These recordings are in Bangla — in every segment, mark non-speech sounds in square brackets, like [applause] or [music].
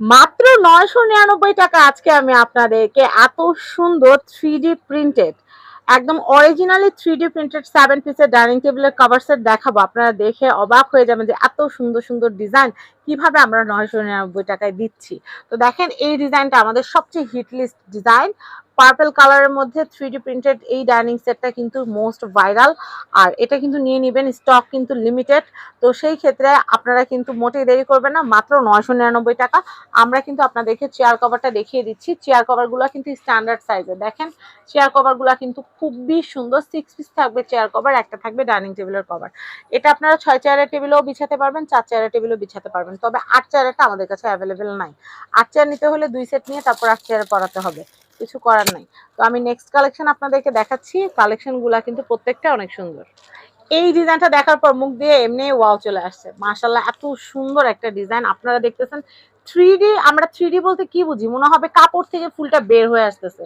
মাত্র নয়শো নিরানব্বই টাকা আজকে আমি আপনাদেরকে এত সুন্দর থ্রি প্রিন্টেড একদম originally three D printed seven পিসের ডাইনিং টেবিলের কভার সেট দেখাবো। আপনারা দেখে অবাক হয়ে যাবেন যে এত সুন্দর সুন্দর ডিজাইন কীভাবে আমরা নয়শো নিরানব্বই টাকায় দিচ্ছি? তো দেখেন, এই ডিজাইনটা আমাদের সবচেয়ে হিট লিস্ট ডিজাইন পার্পল কালারের মধ্যে থ্রি প্রিন্টেড এই ডাইনিং সেটটা কিন্তু মোস্ট ভাইরাল আর এটা কিন্তু নিয়ে নেবেন স্টক কিন্তু লিমিটেড তো সেই ক্ষেত্রে আপনারা কিন্তু মোটেই দেরি করবেন না, মাত্র নয়শো নিরানব্বই টাকা। আমরা কিন্তু আপনাদেরকে চেয়ার কভারটা দেখিয়ে দিচ্ছি। চেয়ার কভারগুলো কিন্তু স্ট্যান্ডার্ড সাইজের দেখেন চেয়ার কভারগুলো কিন্তু খুবই সুন্দর। সিক্স পিস থাকবে চেয়ার কভার একটা থাকবে ডাইনিং টেবিলের কভার এটা আপনারা ছয় চেয়ারের টেবিলেও বিছাতে পারবেন, চার চেয়ারের টেবিলেও বিছাতে পারবেন। তবে আট চেয়ারটা আমাদের কাছে অ্যাভেলেবেল নাই। আট চেয়ার নিতে হলে দুই সেট নিয়ে তারপর আট চেয়ারে পড়াতে হবে। কিছু করার নাই। তো আমি নেক্সট কালেকশন আপনাদেরকে দেখাচ্ছি। কালেকশনগুলো কিন্তু প্রত্যেকটা অনেক সুন্দর। এই ডিজাইনটা দেখার পর মুখ দিয়ে এমনি ওয়াও চলে আসছে। মাসাল্লাহ এত সুন্দর একটা ডিজাইন আপনারা দেখতেছেন থ্রি আমরা থ্রি বলতে কি বুঝি? মনে হবে কাপড় থেকে ফুলটা বের হয়ে আসতেছে।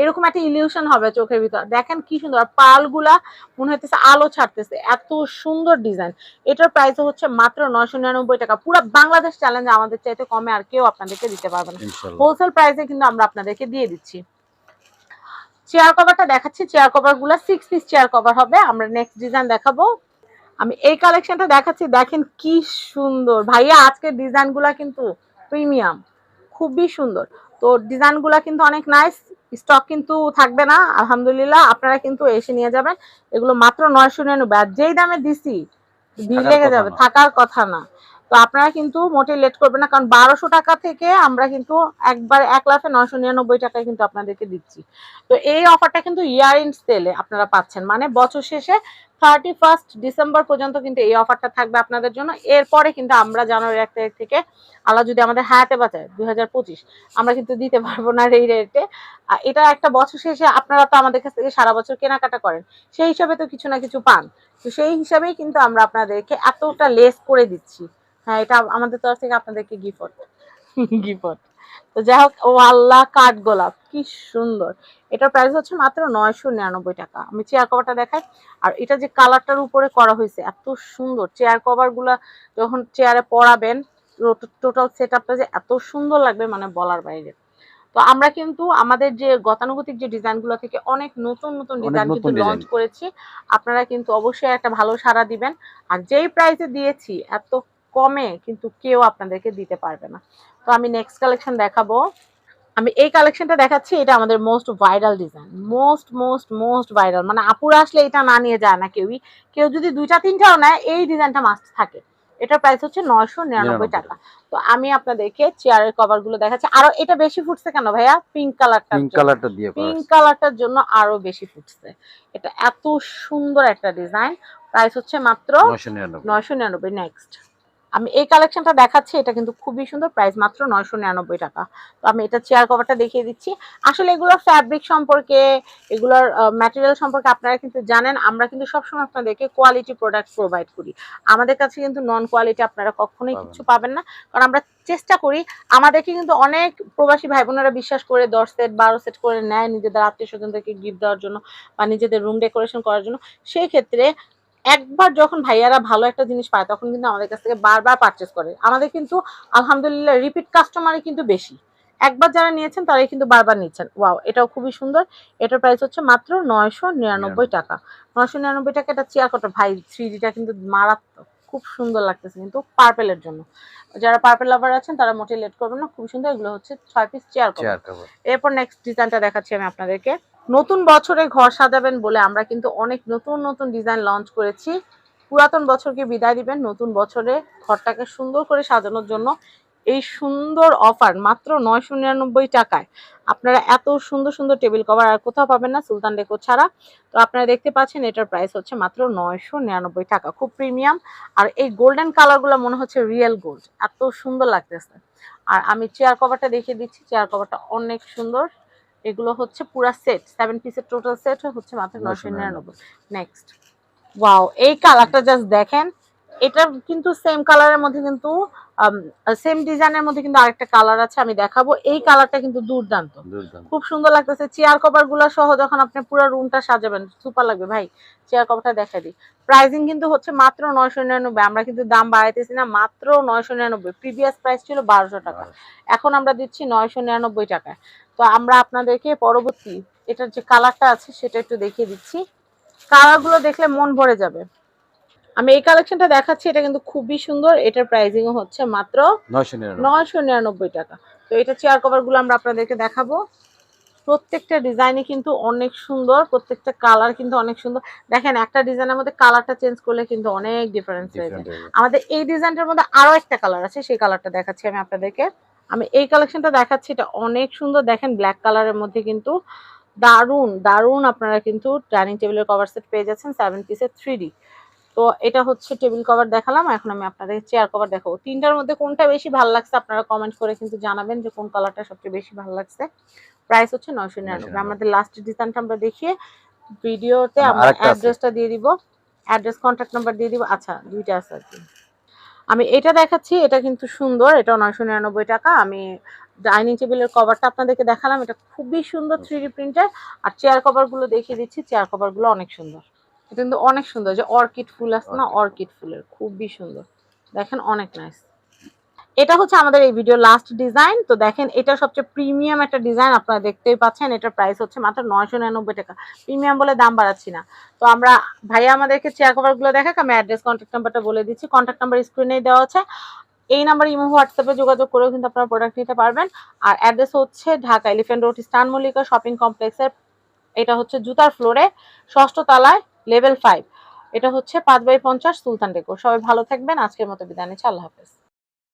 এরকম একটা ইলিউশন হবে চোখের ভিতর। দেখেন কি সুন্দর পালগুলা মনে হইতেছে আলো ছাড়তেছে। এত সুন্দর ডিজাইন এটার প্রাইস হচ্ছে মাত্র নয়শো নিরানব্বই টাকা। পুরো বাংলাদেশ চ্যালেঞ্জ আমাদের চাইতে কমে আর কেউ আপনাদেরকে দিতে পারবে না। হোলসেল প্রাইসে কিন্তু আমরা আপনাদেরকে দিয়ে দিচ্ছি। চেয়ার কভারটা দেখাচ্ছি। চেয়ার কভারগুলা সিক্স পিস চেয়ার কভার হবে। আমরা নেক্সট ডিজাইন দেখাবো। আমি এই কালেকশনটা দেখাচ্ছি। দেখেন কি সুন্দর। ভাইয়া আজকের ডিজাইনগুলা কিন্তু প্রিমিয়াম খুবই সুন্দর। তো ডিজাইনগুলো কিন্তু অনেক নাইস স্টক কিন্তু থাকবে না আলহামদুলিল্লাহ আপনারা কিন্তু এসে নিয়ে যাবেন। এগুলো মাত্র নয়শো নিরানব্বই আর যেই দামে দিছি ভিড় লেগে যাবে থাকার কথা না। তো আপনারা কিন্তু মোটে লেট করবেন না, কারণ বারোশো টাকা থেকে আমরা কিন্তু একবার এক লাফে নয়শো নিরানব্বই টাকায় কিন্তু আপনাদেরকে দিচ্ছি। তো এই অফারটা কিন্তু ইয়ার ইন সেলে আপনারা পাচ্ছেন। মানে বছর শেষে থার্টি ফার্স্ট ডিসেম্বর পর্যন্ত কিন্তু এই অফারটা থাকবে আপনাদের জন্য। এরপরে কিন্তু আমরা জানুয়ারি এক তারিখ থেকে আল্লাহ যদি আমাদের হায়াতে বাঁচায় দুই হাজার পঁচিশ, আমরা কিন্তু দিতে পারব না এই রেটে এটা একটা বছর শেষে আপনারা তো আমাদের কাছ থেকে সারা বছর কেনাকাটা করেন, সেই হিসাবে তো কিছু না কিছু পান। তো সেই হিসাবেই কিন্তু আমরা আপনাদেরকে এতটা লেস করে দিচ্ছি। হ্যাঁ এটা আমাদের তরফ থেকে আপনাদেরকে গিফট গিফট [laughs] তো যাই হোক ও আল্লাহ কাঠ গোলাপ কি সুন্দর। এটার প্রাইস হচ্ছে মাত্র নয়শো নিরানব্বই টাকা। আমি চেয়ার কভারটা দেখাই। আর এটা যে কালারটার উপরে করা হয়েছে এত সুন্দর। চেয়ার কভারগুলা যখন চেয়ারে পরাবেন টোটাল সেট আপটা যে এত সুন্দর লাগবে মানে বলার বাইরে। তো আমরা কিন্তু আমাদের যে গতানুগতিক যে ডিজাইনগুলো থেকে অনেক নতুন নতুন ডিজাইন কিন্তু লঞ্চ করেছি। আপনারা কিন্তু অবশ্যই একটা ভালো সাড়া দিবেন। আর যেই প্রাইসে দিয়েছি এত কমে কিন্তু কেউ আপনাদেরকে দিতে পারবে না। তো আমি নেক্সট কালেকশন দেখাবো। আমি এই কালেকশনটা দেখাচ্ছি এটা আমাদের most viral design most most most viral মানে আপুরা আসলে এটা না নিয়ে যায় না কেউই। কেউ যদি দুইটা তিনটাও নেয় এই ডিজাইনটা মাস্ট থাকে। এটার প্রাইস হচ্ছে নয়শো নিরানব্বই টাকা। তো আমি আপনাদেরকে চেয়ারের কভারগুলো দেখাচ্ছি। আরও এটা বেশি ফুটছে কেন ভাইয়া? পিঙ্ক কালারটা পিঙ্ক কালারটা দিয়ে পিঙ্ক কালারটার জন্য আরও বেশি ফুটছে। এটা এত সুন্দর একটা ডিজাইন প্রাইস হচ্ছে মাত্র 999 নয়শো নিরানব্বই। নেক্সট আমি এই কালেকশনটা দেখাচ্ছি এটা কিন্তু খুবই সুন্দর প্রাইস মাত্র নয়শো নিরানব্বই টাকা। তো আমি এটা চেয়ার কভারটা দেখিয়ে দিচ্ছি। আসলে এগুলোর ফ্যাব্রিক সম্পর্কে এগুলোর ম্যাটেরিয়াল সম্পর্কে আপনারা কিন্তু জানেন আমরা কিন্তু সবসময় আপনাদেরকে কোয়ালিটি প্রোডাক্ট প্রোভাইড করি। আমাদের কাছে কিন্তু নন কোয়ালিটি আপনারা কখনোই কিছু পাবেন না। কারণ আমরা চেষ্টা করি আমাদেরকে কিন্তু অনেক প্রবাসী ভাই বোনেরা বিশ্বাস করে দশ সেট বারো সেট করে নেয় নিজেদের আত্মীয় স্বজনদেরকে গিফট দেওয়ার জন্য বা নিজেদের রুম ডেকোরেশন করার জন্য। সেই ক্ষেত্রে একবার যখন ভাইয়ারা ভালো একটা জিনিস পায়, তখন কিন্তু আমাদের কাছ থেকে বারবার পারচেস করে। আমাদের কিন্তু, আলহামদুলিল্লাহ রিপিট কাস্টমারই কিন্তু বেশি। একবার যারা নিয়েছেন, তারাই কিন্তু বারবার নিচ্ছেন। ওয়াও এটাও খুবই সুন্দর। এটার প্রাইস হচ্ছে মাত্র নয়শো নিরানব্বই টাকা। নয়শো নিরানব্বই টাকা, এটা চেয়ার কটা ভাই থ্রি ডিটা কিন্তু মারাত্মক। খুব সুন্দর লাগতেছে কিন্তু পার্পেলের জন্য। যারা পার্পেল লাভার আছেন তারা মোটে লেট করবেন না খুব সুন্দর। এগুলো হচ্ছে ছয় পিস চেয়ার কভার এরপর নেক্সট ডিজাইনটা দেখাচ্ছি আমি আপনাদেরকে। নতুন বছরে ঘর সাজাবেন বলে আমরা কিন্তু অনেক নতুন নতুন ডিজাইন লঞ্চ করেছি। পুরাতন বছরকে বিদায় দিবেন। নতুন বছরে ঘরটাকে সুন্দর করে সাজানোর জন্য এই সুন্দর অফার মাত্র নয়শো নিরানব্বই টাকায়। আপনারা এত সুন্দর সুন্দর টেবিল কভার আর কোথাও পাবেন না সুলতান ডেকো ছাড়া। তো আপনারা দেখতে পাচ্ছেন এটার প্রাইস হচ্ছে মাত্র নয়শো নিরানব্বই টাকা খুব প্রিমিয়াম আর এই গোল্ডেন কালারগুলো মনে হচ্ছে রিয়েল গোল্ড এত সুন্দর লাগতেছে। আর আমি চেয়ার কভারটা দেখিয়ে দিচ্ছি চেয়ার কভারটা অনেক সুন্দর। এগুলো হচ্ছে পুরা সেট সেভেন পিসের টোটাল সেট হচ্ছে মাত্র নয়শো নিরানব্বই। নেক্সট ওয়াও এই কালারটা জাস্ট দেখেন। এটা কিন্তু সেম কালারের মধ্যে কিন্তু সেম ডিজাইনের মধ্যে কিন্তু আরেকটা কালার আছে আমি দেখাবো। এই কালারটা কিন্তু দুর্দান্ত। খুব সুন্দর লাগতেছে। চেয়ার কভারগুলো সহ যখন আপনি পুরো রুমটা সাজাবেন সুপার লাগবে ভাই। চেয়ার কভারটা দেখা দিই। প্রাইসিং কিন্তু হচ্ছে মাত্র নয়শো নিরানব্বই। আমরা কিন্তু দাম বাড়াইতেছি না মাত্র নয়শো নিরানব্বই। প্রিভিয়াস প্রাইস ছিল বারোশো টাকা। এখন আমরা দিচ্ছি নয়শো নিরানব্বই টাকা তো আমরা আপনাদেরকে পরবর্তী এটার যে কালারটা আছে সেটা একটু দেখিয়ে দিচ্ছি। কালারগুলো দেখলে মন ভরে যাবে। আমি এই কালেকশনটা দেখাচ্ছি এটা কিন্তু খুবই সুন্দর। এটার প্রাইসিং হচ্ছে মাত্র নয়শো নিরানব্বই টাকা। তো এটা চেয়ার কভারগুলো আমরা আপনাদেরকে দেখাবো। প্রত্যেকটা ডিজাইনই কিন্তু অনেক সুন্দর প্রত্যেকটা কালার কিন্তু অনেক সুন্দর। দেখেন একটা ডিজাইনের মধ্যে কালারটা চেঞ্জ করলে কিন্তু অনেক ডিফারেন্স হয়ে যায়। আমাদের এই ডিজাইনটার মধ্যে আরও একটা কালার আছে সেই কালারটা দেখাচ্ছি আমি আপনাদেরকে। আমি এই কালেকশনটা দেখাচ্ছি এটা অনেক সুন্দর। দেখেন ব্ল্যাক কালারের মধ্যে কিন্তু দারুণ দারুণ আপনারা কিন্তু ডাইনিং টেবিলের কভার সেট পেয়ে যাচ্ছেন সেভেন পিসের থ্রি তো এটা হচ্ছে টেবিল কভার দেখালাম এখন আমি আপনাদের চেয়ার কভার দেখাবো। তিনটার মধ্যে কোনটা বেশি ভালো লাগছে আপনারা কমেন্ট করে কিন্তু জানাবেন যে কোন কালারটা সবচেয়ে বেশি ভালো লাগছে। প্রাইস হচ্ছে নয়শো নিরানব্বই। আমাদের লাস্ট ডিজাইনটা আমরা দেখিয়ে ভিডিওতে আমার। অ্যাড্রেসটা দিয়ে দিব। অ্যাড্রেস কন্ট্যাক্ট নাম্বার দিয়ে দিব। আচ্ছা দুইটা আছে আর কি। আমি এটা দেখাচ্ছি এটা কিন্তু সুন্দর এটা নয়শো নিরানব্বই টাকা। আমি ডাইনিং টেবিলের কভারটা আপনাদেরকে দেখালাম এটা খুবই সুন্দর থ্রি ডি প্রিন্টের আর চেয়ার কভারগুলো দেখিয়ে দিচ্ছি চেয়ার কভারগুলো অনেক সুন্দর। কিন্তু অনেক সুন্দর। যে অর্কিড ফুল আছে না অর্কিড। ফুলের খুবই সুন্দর। দেখেন অনেক নাইস এটা হচ্ছে আমাদের এই ভিডিও লাস্ট ডিজাইন তো দেখেন এটা সবচেয়ে প্রিমিয়াম একটা ডিজাইন আপনারা দেখতেই পাচ্ছেন। এটার প্রাইস হচ্ছে মাত্র নয়শো নিরানব্বই টাকা। প্রিমিয়াম বলে দাম বাড়াচ্ছি না। তো আমরা ভাইয়া আমাদেরকে চেয়ার কভারগুলো দেখাক। আমি অ্যাড্রেস কন্ট্যাক্ট নাম্বারটা বলে দিচ্ছি। কন্ট্যাক্ট নাম্বার স্ক্রিনে দেওয়া আছে। এই নাম্বার ইমো হোয়াটসঅ্যাপে যোগাযোগ করেও কিন্তু আপনারা প্রোডাক্ট নিতে পারবেন। আর অ্যাড্রেস হচ্ছে ঢাকা এলিফেন্ট রোড স্টান মল্লিকা শপিং কমপ্লেক্সের এটা হচ্ছে জুতার ফ্লোরে ষষ্ঠ তলায়। Level five. এটা হচ্ছে পাঁচ বাই পঞ্চাশ সুলতান ডেকোর সবাই ভালো থাকবেন। আজকের মতো বিদায় নিচ্ছি। আল্লাহ হাফেজ।